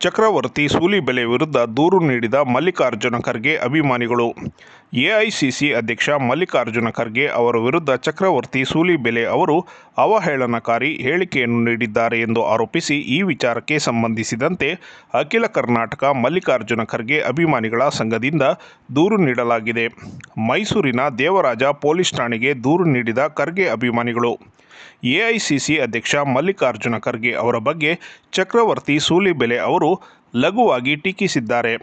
ಚಕ್ರವರ್ತಿ ಸೂಲಿಬೆಲೆ ವಿರುದ್ಧ ದೂರು ನೀಡಿದ ಮಲ್ಲಿಕಾರ್ಜುನ ಖರ್ಗೆ ಅಭಿಮಾನಿಗಳು. ಎಐಸಿಸಿ ಅಧ್ಯಕ್ಷ ಮಲ್ಲಿಕಾರ್ಜುನ ಖರ್ಗೆ ಅವರ ವಿರುದ್ಧ ಚಕ್ರವರ್ತಿ ಸೂಲಿಬೆಲೆ ಅವರು ಅವಹೇಳನಕಾರಿ ಹೇಳಿಕೆಯನ್ನು ನೀಡಿದ್ದಾರೆ ಎಂದು ಆರೋಪಿಸಿ ಈ ವಿಚಾರಕ್ಕೆ ಸಂಬಂಧಿಸಿದಂತೆ ಅಖಿಲ ಕರ್ನಾಟಕ ಮಲ್ಲಿಕಾರ್ಜುನ ಖರ್ಗೆ ಅಭಿಮಾನಿಗಳ ಸಂಘದಿಂದ ದೂರು ನೀಡಲಾಗಿದೆ. ಮೈಸೂರಿನ ದೇವರಾಜ ಪೊಲೀಸ್ ಠಾಣೆಗೆ ದೂರು ನೀಡಿದ ಖರ್ಗೆ ಅಭಿಮಾನಿಗಳು. ಎಐಸಿಸಿ ಅಧ್ಯಕ್ಷ ಮಲ್ಲಿಕಾರ್ಜುನ ಖರ್ಗೆ ಅವರ ಬಗ್ಗೆ ಚಕ್ರವರ್ತಿ ಸೂಲಿಬೆಲೆ ಅವರು ಲಘುವಾಗಿ ಟೀಕಿಸಿದ್ದಾರೆ.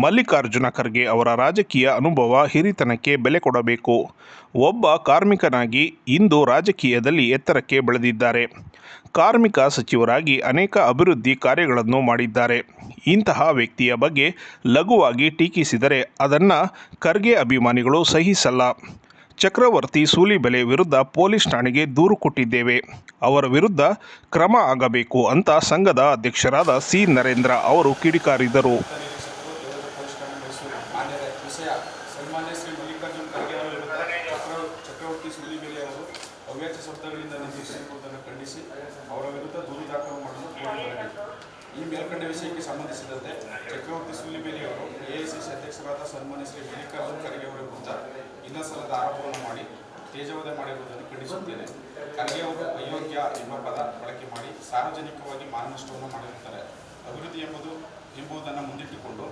ಮಲ್ಲಿಕಾರ್ಜುನ ಖರ್ಗೆ ಅವರ ರಾಜಕೀಯ ಅನುಭವ ಹಿರಿತನಕ್ಕೆ ಬೆಲೆ ಕೊಡಬೇಕು. ಒಬ್ಬ ಕಾರ್ಮಿಕನಾಗಿ ಇಂದು ರಾಜಕೀಯದಲ್ಲಿ ಎತ್ತರಕ್ಕೆ ಬೆಳೆದಿದ್ದಾರೆ. ಕಾರ್ಮಿಕ ಸಚಿವರಾಗಿ ಅನೇಕ ಅಭಿವೃದ್ಧಿ ಕಾರ್ಯಗಳನ್ನು ಮಾಡಿದ್ದಾರೆ. ಇಂತಹ ವ್ಯಕ್ತಿಯ ಬಗ್ಗೆ ಲಘುವಾಗಿ ಟೀಕಿಸಿದರೆ ಅದನ್ನು ಖರ್ಗೆ ಅಭಿಮಾನಿಗಳು ಸಹಿಸಲ್ಲ. ಚಕ್ರವರ್ತಿ ಸೂಲಿಬೆಲೆ ವಿರುದ್ಧ ಪೊಲೀಸ್ ಠಾಣೆಗೆ ದೂರು ಕೊಟ್ಟಿದ್ದೇವೆ. ಅವರ ವಿರುದ್ಧ ಕ್ರಮ ಆಗಬೇಕು ಅಂತ ಸಂಘದ ಅಧ್ಯಕ್ಷರಾದ ಸಿ. ನರೇಂದ್ರ ಅವರು ಕಿಡಿಕಾರಿದರು. ಈ ಮೇಲ್ಕಂಡ ವಿಷಯಕ್ಕೆ ಸಂಬಂಧಿಸಿದಂತೆ ಚಕ್ರವರ್ತಿ ಸುಲಿಬೇಲಿ ಅವರು ಎಐಸಿಸಿ ಅಧ್ಯಕ್ಷರಾದ ಸನ್ಮಾನ್ಯ ಶ್ರೀ ಮಲ್ಲಿಕಾರ್ಜುನ್ ಖರ್ಗೆ ಅವರ ಆರೋಪವನ್ನು ಮಾಡಿ, ತೇಜವಧೆ ಮಾಡಿರುವುದನ್ನು ಖಂಡಿಸುತ್ತೇನೆ. ಖರ್ಗೆ ಅವರು ಅಯೋಗ್ಯ ಎಂಬ ಪದ ಬಳಕೆ ಮಾಡಿ ಸಾರ್ವಜನಿಕವಾಗಿ ಮಾನನಷ್ಟವನ್ನು ಮಾಡಿರುತ್ತಾರೆ. ಅಭಿವೃದ್ಧಿ ಎಂಬುದು ಎಂಬುದನ್ನು ಮುಂದಿಟ್ಟುಕೊಂಡು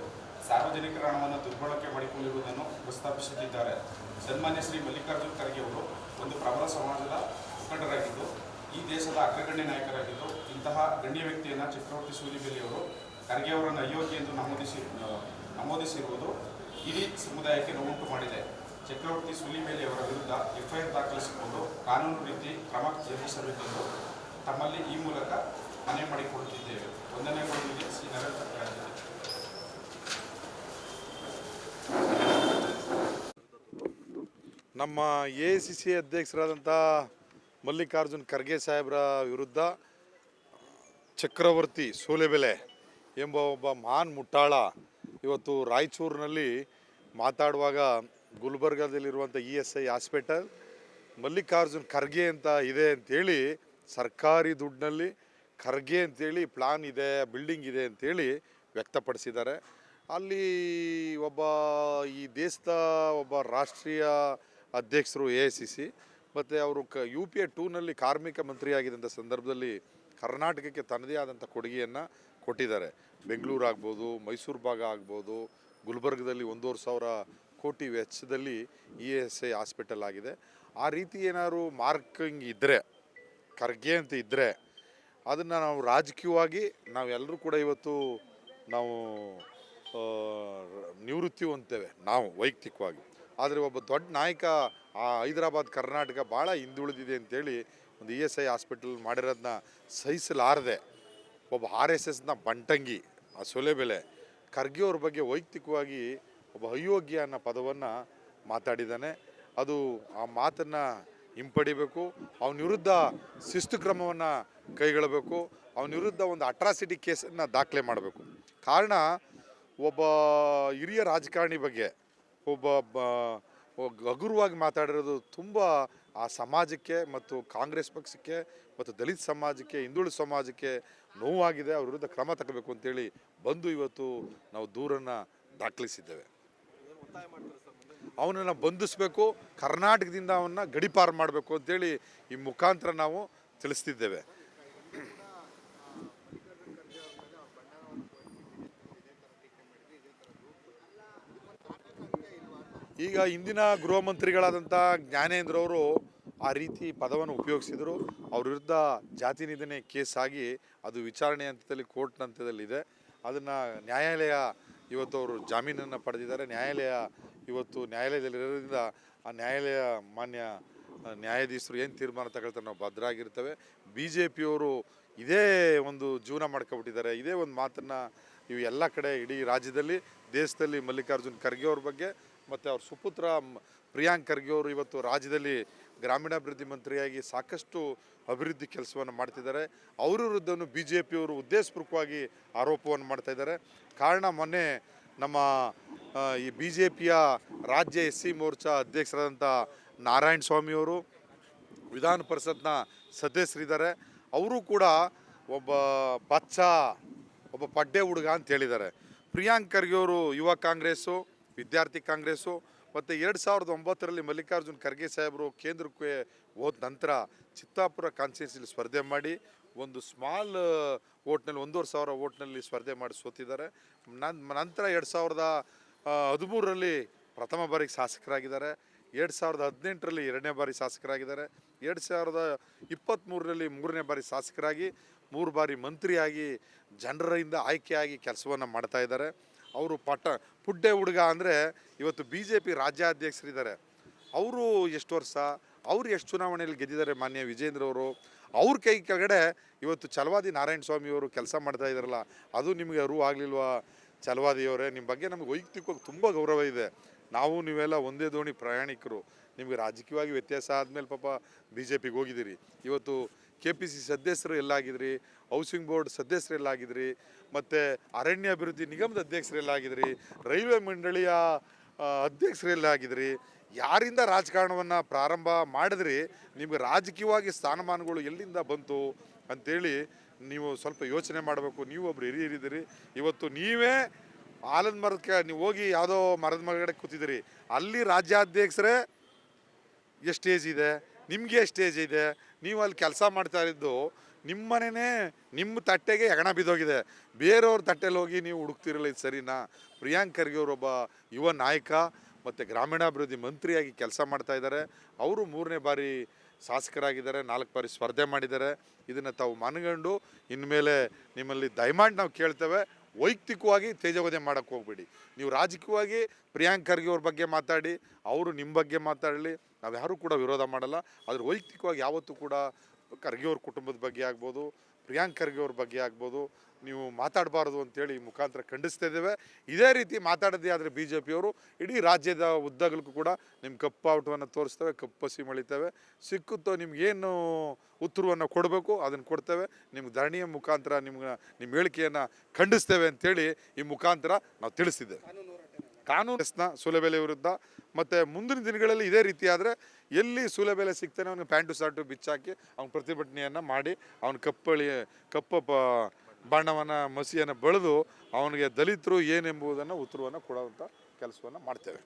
ಸಾರ್ವಜನಿಕರ ಹಣವನ್ನು ದುರ್ಬಳಕೆ ಮಾಡಿಕೊಂಡಿರುವುದನ್ನು ಪ್ರಸ್ತಾಪಿಸುತ್ತಿದ್ದಾರೆ. ಸನ್ಮಾನ್ಯ ಶ್ರೀ ಮಲ್ಲಿಕಾರ್ಜುನ್ ಖರ್ಗೆ ಅವರು ಒಂದು ಪ್ರಬಲ ಸಮಾಜದ ಮುಖಂಡರಾಗಿದ್ದು, ಈ ದೇಶದ ಅಗ್ರಗಣ್ಯ ನಾಯಕರಾಗಿದ್ದು, ಇಂತಹ ಗಣ್ಯ ವ್ಯಕ್ತಿಯನ್ನು ಚಕ್ರವರ್ತಿ ಸೂಲಿಬೆಲಿ ಅವರು ಖರ್ಗೆ ಅವರನ್ನು ಅಯೋಗ್ಯ ಎಂದು ನಮೂದಿಸಿ, ನಮೂದಿಸಿರುವುದು ಇಡೀ ಸಮುದಾಯಕ್ಕೆ ನೋವುಂಟು ಮಾಡಿದೆ. ಚಕ್ರವರ್ತಿ ಸುಲಿಮೇಲಿ ಅವರ ವಿರುದ್ಧ ಎಫ್ಐಆರ್ ದಾಖಲಿಸಿಕೊಂಡು ಕಾನೂನು ರೀತಿ ಕ್ರಮ ಜರುಗಿಸಬೇಕೆಂದು ತಮ್ಮಲ್ಲಿ ಈ ಮೂಲಕ ಮನವಿ ಮಾಡಿಕೊಳ್ಳುತ್ತಿದ್ದೇವೆ ವಂದನೆಗಳೊಂದಿಗೆ ಶ್ರೀ ನರೇಂದ್ರ. ನಮ್ಮ ಎ ಸಿ ಸಿ ಅಧ್ಯಕ್ಷರಾದಂಥ ಮಲ್ಲಿಕಾರ್ಜುನ್ ಖರ್ಗೆ ಸಾಹೇಬರ ವಿರುದ್ಧ ಚಕ್ರವರ್ತಿ ಸೋಲೆಬೆಲೆ ಎಂಬ ಒಬ್ಬ ಮಹಾನ್ ಮುಟ್ಟಾಳ ಇವತ್ತು ರಾಯಚೂರಿನಲ್ಲಿ ಮಾತಾಡುವಾಗ ಗುಲ್ಬರ್ಗಾದಲ್ಲಿರುವಂಥ E S I hospital, Mallikarjun Kharge ಅಂತ ಇದೆ ಅಂಥೇಳಿ ಸರ್ಕಾರಿ ದುಡ್ಡಿನಲ್ಲಿ ಖರ್ಗೆ ಅಂತೇಳಿ ಪ್ಲಾನ್ ಇದೆ, ಬಿಲ್ಡಿಂಗ್ ಇದೆ ಅಂಥೇಳಿ ವ್ಯಕ್ತಪಡಿಸಿದ್ದಾರೆ. ಅಲ್ಲಿ ಒಬ್ಬ ಈ ದೇಶದ ಒಬ್ಬ ರಾಷ್ಟ್ರೀಯ ಅಧ್ಯಕ್ಷರು ಎ ಐ ಸಿ ಸಿ, ಮತ್ತು ಅವರು ಕ ಯು ಪಿ ಎ ಟೂನಲ್ಲಿ ಕಾರ್ಮಿಕ ಮಂತ್ರಿಯಾಗಿದ್ದಂಥ ಸಂದರ್ಭದಲ್ಲಿ ಕರ್ನಾಟಕಕ್ಕೆ ತನ್ನದೇ ಆದಂಥ ಕೊಡುಗೆಯನ್ನು ಕೊಟ್ಟಿದ್ದಾರೆ. ಬೆಂಗಳೂರು ಆಗ್ಬೋದು ಮೈಸೂರು ಭಾಗ ಆಗ್ಬೋದು, ಗುಲ್ಬರ್ಗದಲ್ಲಿ ಒಂದೂವರೆ ಸಾವಿರ ಕೋಟಿ ವೆಚ್ಚದಲ್ಲಿ ಇ ಎಸ್ ಐ ಹಾಸ್ಪಿಟಲ್ ಆಗಿದೆ. ಆ ರೀತಿ ಏನಾದ್ರು ಮಾರ್ಕಿಂಗ್ ಇದ್ದರೆ ಖರ್ಗೆ ಅಂತ ಇದ್ದರೆ ಅದನ್ನು ನಾವು ರಾಜಕೀಯವಾಗಿ ನಾವೆಲ್ಲರೂ ಕೂಡ ಇವತ್ತು ನಾವು ನಿವೃತ್ತಿ ಹೊಂದ್ತೇವೆ ನಾವು ವೈಯಕ್ತಿಕವಾಗಿ. ಆದರೆ ಒಬ್ಬ ದೊಡ್ಡ ನಾಯಕ ಆ ಹೈದರಾಬಾದ್, ಕರ್ನಾಟಕ ಭಾಳ ಹಿಂದುಳಿದಿದೆ ಅಂತೇಳಿ ಒಂದು ಇ ಎಸ್ ಐ ಹಾಸ್ಪಿಟಲ್ ಮಾಡಿರೋದನ್ನ ಸಹಿಸಲಾರದೆ, ಒಬ್ಬ ಆರ್ ಎಸ್ ಎಸ್ನ ಬಂಟಂಗಿ ಆ ಸೊಲೆಬೆಲೆ ಖರ್ಗೆ ಅವ್ರ ಬಗ್ಗೆ ವೈಯಕ್ತಿಕವಾಗಿ ಒಬ್ಬ ಅಯೋಗ್ಯ ಅನ್ನೋ ಪದವನ್ನು ಮಾತಾಡಿದ್ದಾನೆ. ಅದು ಆ ಮಾತನ್ನು ಹಿಂಪಡಿಬೇಕು, ಅವನ ವಿರುದ್ಧ ಶಿಸ್ತು ಕ್ರಮವನ್ನು ಕೈಗೊಳ್ಳಬೇಕು, ಅವನ ವಿರುದ್ಧ ಒಂದು ಅಟ್ರಾಸಿಟಿ ಕೇಸನ್ನು ದಾಖಲೆ ಮಾಡಬೇಕು. ಕಾರಣ, ಒಬ್ಬ ಹಿರಿಯ ರಾಜಕಾರಣಿ ಬಗ್ಗೆ, ಒಬ್ಬ ಹಗುರವಾಗಿ ಮಾತಾಡಿರೋದು ತುಂಬ ಆ ಸಮಾಜಕ್ಕೆ ಮತ್ತು ಕಾಂಗ್ರೆಸ್ ಪಕ್ಷಕ್ಕೆ ಮತ್ತು ದಲಿತ ಸಮಾಜಕ್ಕೆ, ಹಿಂದುಳಿದ ಸಮಾಜಕ್ಕೆ ನೋವಾಗಿದೆ. ಅವ್ರ ವಿರುದ್ಧ ಕ್ರಮ ತಗೋಬೇಕು ಅಂತೇಳಿ ಬಂದು ಇವತ್ತು ನಾವು ದೂರನ್ನು ದಾಖಲಿಸಿದ್ದೇವೆ. ಅವನನ್ನು ಬಂಧಿಸಬೇಕು, ಕರ್ನಾಟಕದಿಂದ ಅವನ್ನ ಗಡಿಪಾರು ಮಾಡಬೇಕು ಅಂತೇಳಿ ಈ ಮುಖಾಂತರ ನಾವು ತಿಳಿಸ್ತಿದ್ದೇವೆ. ಈಗ ಇಂದಿನ ಗೃಹ ಮಂತ್ರಿಗಳಾದಂಥ ಜ್ಞಾನೇಂದ್ರ ಅವರು ಆ ರೀತಿ ಪದವನ್ನು ಉಪಯೋಗಿಸಿದರು. ಅವ್ರ ವಿರುದ್ಧ ಜಾತಿ ನಿಧನೆ ಕೇಸ್ ಆಗಿ ಅದು ವಿಚಾರಣೆ ಹಂತದಲ್ಲಿ ಕೋರ್ಟ್ ಹಂತದಲ್ಲಿದೆ. ಅದನ್ನು ನ್ಯಾಯಾಲಯ ಇವತ್ತು ಅವರು ಜಾಮೀನನ್ನು ಪಡೆದಿದ್ದಾರೆ. ನ್ಯಾಯಾಲಯ ಇವತ್ತು ನ್ಯಾಯಾಲಯದಲ್ಲಿರೋದ್ರಿಂದ ಆ ನ್ಯಾಯಾಲಯ ಮಾನ್ಯ ನ್ಯಾಯಾಧೀಶರು ಏನು ತೀರ್ಮಾನ ತಗೊಳ್ತಾರೆ ನಾವು ಭದ್ರಾಗಿರ್ತೇವೆ. ಬಿ ಜೆ ಪಿಯವರು ಇದೇ ಒಂದು ಜೀವನ ಮಾಡ್ಕೊಬಿಟ್ಟಿದ್ದಾರೆ. ಇದೇ ಒಂದು ಮಾತನ್ನು ಇವು ಎಲ್ಲ ಕಡೆ ಇಡೀ ರಾಜ್ಯದಲ್ಲಿ, ದೇಶದಲ್ಲಿ ಮಲ್ಲಿಕಾರ್ಜುನ್ ಖರ್ಗೆ ಅವ್ರ ಬಗ್ಗೆ, ಮತ್ತು ಅವ್ರ ಸುಪುತ್ರ ಪ್ರಿಯಾಂಕ್ ಖರ್ಗೆ ಅವರು ಇವತ್ತು ರಾಜ್ಯದಲ್ಲಿ ಗ್ರಾಮೀಣಾಭಿವೃದ್ಧಿ ಮಂತ್ರಿಯಾಗಿ ಸಾಕಷ್ಟು ಅಭಿವೃದ್ಧಿ ಕೆಲಸವನ್ನು ಮಾಡ್ತಿದ್ದಾರೆ. ಅವರ ವಿರುದ್ಧನೂ ಬಿ ಜೆ ಪಿಯವರು ಉದ್ದೇಶಪೂರ್ವಕವಾಗಿ ಆರೋಪವನ್ನು ಮಾಡ್ತಾ ಇದ್ದಾರೆ. ಕಾರಣ ಮೊನ್ನೆ ನಮ್ಮ ಈ ಬಿ ಜೆ ಪಿಯ ರಾಜ್ಯ ಎಸ್ ಸಿ ಮೋರ್ಚಾ ಅಧ್ಯಕ್ಷರಾದಂಥ ನಾರಾಯಣ ಸ್ವಾಮಿಯವರು ವಿಧಾನ ಪರಿಷತ್ನ ಸದಸ್ಯರಿದ್ದಾರೆ ಅವರು ಕೂಡ ಒಬ್ಬ ಬಚ್ಚ, ಒಬ್ಬ ಪಡ್ಡೆ ಹುಡುಗ ಅಂತ ಹೇಳಿದ್ದಾರೆ. ಪ್ರಿಯಾಂಕ್ ಖರ್ಗೆ ಅವರು ಯುವ ಕಾಂಗ್ರೆಸ್ಸು, ವಿದ್ಯಾರ್ಥಿ ಕಾಂಗ್ರೆಸ್ಸು ಮತ್ತು ಎರಡು ಸಾವಿರದ ಒಂಬತ್ತರಲ್ಲಿ ಮಲ್ಲಿಕಾರ್ಜುನ್ ಖರ್ಗೆ ಸಾಹೇಬರು ಕೇಂದ್ರಕ್ಕೆ ಹೋದ ನಂತರ ಚಿತ್ತಾಪುರ ಕಾನ್ಸ್ಟಿಟ್ಯೂನ್ಸಿಲಿ ಸ್ಪರ್ಧೆ ಮಾಡಿ, ಒಂದು ಸ್ಮಾಲ್ ಓಟ್ನಲ್ಲಿ ಒಂದೂವರೆ ಸಾವಿರ ಓಟ್ನಲ್ಲಿ ಸ್ಪರ್ಧೆ ಮಾಡಿ ಸೋತಿದ್ದಾರೆ. ನಂತರ ಎರಡು ಸಾವಿರದ ಹದಿಮೂರರಲ್ಲಿ ಪ್ರಥಮ ಬಾರಿಗೆ ಶಾಸಕರಾಗಿದ್ದಾರೆ. ಎರಡು ಸಾವಿರದ ಹದಿನೆಂಟರಲ್ಲಿ ಎರಡನೇ ಬಾರಿ ಶಾಸಕರಾಗಿದ್ದಾರೆ. ಎರಡು ಸಾವಿರದ ಇಪ್ಪತ್ತ್ಮೂರರಲ್ಲಿ ಮೂರನೇ ಬಾರಿ ಶಾಸಕರಾಗಿ, ಮೂರು ಬಾರಿ ಮಂತ್ರಿಯಾಗಿ, ಜನರಿಂದ ಆಯ್ಕೆಯಾಗಿ ಕೆಲಸವನ್ನು ಮಾಡ್ತಾಯಿದ್ದಾರೆ ಅವರು ಪಟ್ಟ ಪುಡ್ಡೆ ಹುಡುಗ ಅಂದರೆ ಇವತ್ತು ಬಿ ಜೆ ಪಿ ರಾಜ್ಯಾಧ್ಯಕ್ಷರಿದ್ದಾರೆ. ಅವರು ಎಷ್ಟು ವರ್ಷ, ಅವ್ರು ಎಷ್ಟು ಚುನಾವಣೆಯಲ್ಲಿ ಗೆದ್ದಿದ್ದಾರೆ ಮಾನ್ಯ ವಿಜೇಂದ್ರ ಅವರು. ಅವ್ರ ಕೈ ಕೆಳಗಡೆ ಇವತ್ತು ಚಲವಾದಿ ನಾರಾಯಣ ಸ್ವಾಮಿ ಅವರು ಕೆಲಸ ಮಾಡ್ತಾ ಇದ್ದಾರಲ್ಲ, ಅದು ನಿಮಗೆ ಅರಿವು ಆಗಲಿಲ್ವಾ? ಚಲವಾದಿಯವರೇ ನಿಮ್ಮ ಬಗ್ಗೆ ನಮಗೆ ವೈಯಕ್ತಿಕವಾಗಿ ತುಂಬ ಗೌರವ ಇದೆ. ನಾವು ನೀವೆಲ್ಲ ಒಂದೇ ದೋಣಿ ಪ್ರಯಾಣಿಕರು. ನಿಮಗೆ ರಾಜಕೀಯವಾಗಿ ವ್ಯತ್ಯಾಸ ಆದಮೇಲೆ ಪಾಪ ಬಿ ಜೆ ಪಿಗೆ ಹೋಗಿದ್ದೀರಿ. ಇವತ್ತು ಕೆ ಪಿ ಸಿ ಸದಸ್ಯರು ಎಲ್ಲಾಗಿದ್ರಿ ಹೌಸಿಂಗ್ ಬೋರ್ಡ್ ಸದಸ್ಯರು ಎಲ್ಲಾಗಿದ್ರಿ, ಮತ್ತು ಅರಣ್ಯ ಅಭಿವೃದ್ಧಿ ನಿಗಮದ ಅಧ್ಯಕ್ಷರು ಎಲ್ಲಾಗಿದ್ರಿ, ರೈಲ್ವೆ ಮಂಡಳಿಯ ಅಧ್ಯಕ್ಷರು ಎಲ್ಲಾಗಿದ್ರಿ, ಯಾರಿಂದ ರಾಜಕಾರಣವನ್ನು ಪ್ರಾರಂಭ ಮಾಡಿದ್ರಿ, ನಿಮಗೆ ರಾಜಕೀಯವಾಗಿ ಸ್ಥಾನಮಾನಗಳು ಎಲ್ಲಿಂದ ಬಂತು ಅಂತೇಳಿ ನೀವು ಸ್ವಲ್ಪ ಯೋಚನೆ ಮಾಡಬೇಕು. ನೀವು ಒಬ್ರು ಹಿರಿಯರಿದ್ದೀರಿ. ಇವತ್ತು ನೀವೇ ಆಲದ ಮರಕ್ಕೆ ನೀವು ಹೋಗಿ ಯಾವುದೋ ಮರದ ಮರಗಡೆ ಕೂತಿದ್ದೀರಿ. ಅಲ್ಲಿ ರಾಜ್ಯಾಧ್ಯಕ್ಷರೇ ಎಷ್ಟು ಏಜ್ ಇದೆ? ನಿಮಗೆ ಸ್ಟೇಜ್ ಇದೆ? ನೀವು ಅಲ್ಲಿ ಕೆಲಸ ಮಾಡ್ತಾ ಇದ್ದು ನಿಮ್ಮನೇ ನಿಮ್ಮ ತಟ್ಟೆಗೆ ಹೆಗಣ ಬಿದ್ದೋಗಿದೆ. ಬೇರೆಯವ್ರ ತಟ್ಟೆಲಿ ಹೋಗಿ ನೀವು ಹುಡುಕ್ತಿರಲ್ಲ ಇದು ಸರಿನಾ? ಪ್ರಿಯಾಂಕ್ ಖರ್ಗೆ ಅವರೊಬ್ಬ ಯುವ ನಾಯಕ ಮತ್ತು ಗ್ರಾಮೀಣಾಭಿವೃದ್ಧಿ ಮಂತ್ರಿಯಾಗಿ ಕೆಲಸ ಮಾಡ್ತಾ ಇದ್ದಾರೆ. ಅವರು ಮೂರನೇ ಬಾರಿ ಶಾಸಕರಾಗಿದ್ದಾರೆ, ನಾಲ್ಕು ಬಾರಿ ಸ್ಪರ್ಧೆ ಮಾಡಿದ್ದಾರೆ. ಇದನ್ನು ತಾವು ಮನಗಂಡು ಇನ್ಮೇಲೆ ನಿಮ್ಮಲ್ಲಿ ದಯಮಾಡಿ ನಾವು ಕೇಳ್ತೇವೆ. ವೈಯಕ್ತಿಕವಾಗಿ ತೇಜವಧೆ ಮಾಡೋಕ್ಕೆ ಹೋಗ್ಬೇಡಿ. ನೀವು ರಾಜಕೀಯವಾಗಿ ಪ್ರಿಯಾಂಕ್ ಖರ್ಗೆ ಅವ್ರ ಬಗ್ಗೆ ಮಾತಾಡಿ, ಅವರು ನಿಮ್ಮ ಬಗ್ಗೆ ಮಾತಾಡಲಿ, ನಾವು ಯಾರೂ ಕೂಡ ವಿರೋಧ ಮಾಡಲ್ಲ. ಆದರೆ ವೈಯಕ್ತಿಕವಾಗಿ ಯಾವತ್ತೂ ಕೂಡ ಖರ್ಗೆ ಅವ್ರ ಕುಟುಂಬದ ಬಗ್ಗೆ ಆಗ್ಬೋದು, ಪ್ರಿಯಾಂಕ್ ಖರ್ಗೆ ಅವ್ರ ಬಗ್ಗೆ ಆಗ್ಬೋದು, ನೀವು ಮಾತಾಡಬಾರ್ದು ಅಂತೇಳಿ ಈ ಮುಖಾಂತರ ಖಂಡಿಸ್ತಾ ಇದ್ದೇವೆ. ಇದೇ ರೀತಿ ಮಾತಾಡದೇ ಆದರೆ ಬಿ ಜೆ ಪಿಯವರು ಇಡೀ ರಾಜ್ಯದ ಉದ್ದಗಲಕ್ಕೂ ಕೂಡ ನಿಮ್ಮ ಕಪ್ಪಾಟವನ್ನು ತೋರಿಸ್ತೇವೆ ಕಪ್ಪಸಿ ಮಳಿತೇವೆ ಸಿಕ್ಕುತ್ತೋ ನಿಮ್ಗೇನು ಉತ್ತರವನ್ನು ಕೊಡಬೇಕು ಅದನ್ನು ಕೊಡ್ತೇವೆ. ನಿಮ್ಗೆ ಧರಣಿಯ ಮುಖಾಂತರ ನಿಮ್ಗೆ ನಿಮ್ಮ ಹೇಳಿಕೆಯನ್ನು ಖಂಡಿಸ್ತೇವೆ ಅಂತೇಳಿ ಈ ಮುಖಾಂತರ ನಾವು ತಿಳಿಸಿದ್ದೇವೆ. ಕಾನೂನು ಸೂಲೆಬೆಲೆ ವಿರುದ್ಧ. ಮತ್ತು ಮುಂದಿನ ದಿನಗಳಲ್ಲಿ ಇದೇ ರೀತಿಯಾದರೆ ಎಲ್ಲಿ ಸೂಲೆಬೆಲೆ ಸಿಗ್ತಾನೆ ಅವನು ಪ್ಯಾಂಟು, ಶರ್ಟು ಬಿಚ್ಚಾಕಿ ಅವ್ನ ಪ್ರತಿಭಟನೆಯನ್ನು ಮಾಡಿ ಅವನ ಕಪ್ಪಳಿ, ಕಪ್ಪ ಪ, ಬಣ್ಣವನ್ನು, ಮಸಿಯನ್ನು ಬೆಳೆದು ಅವನಿಗೆ ದಲಿತರು ಏನೆಂಬುದನ್ನು, ಉತ್ತರವನ್ನು ಕೊಡುವಂಥ ಕೆಲಸವನ್ನು ಮಾಡ್ತೇವೆ.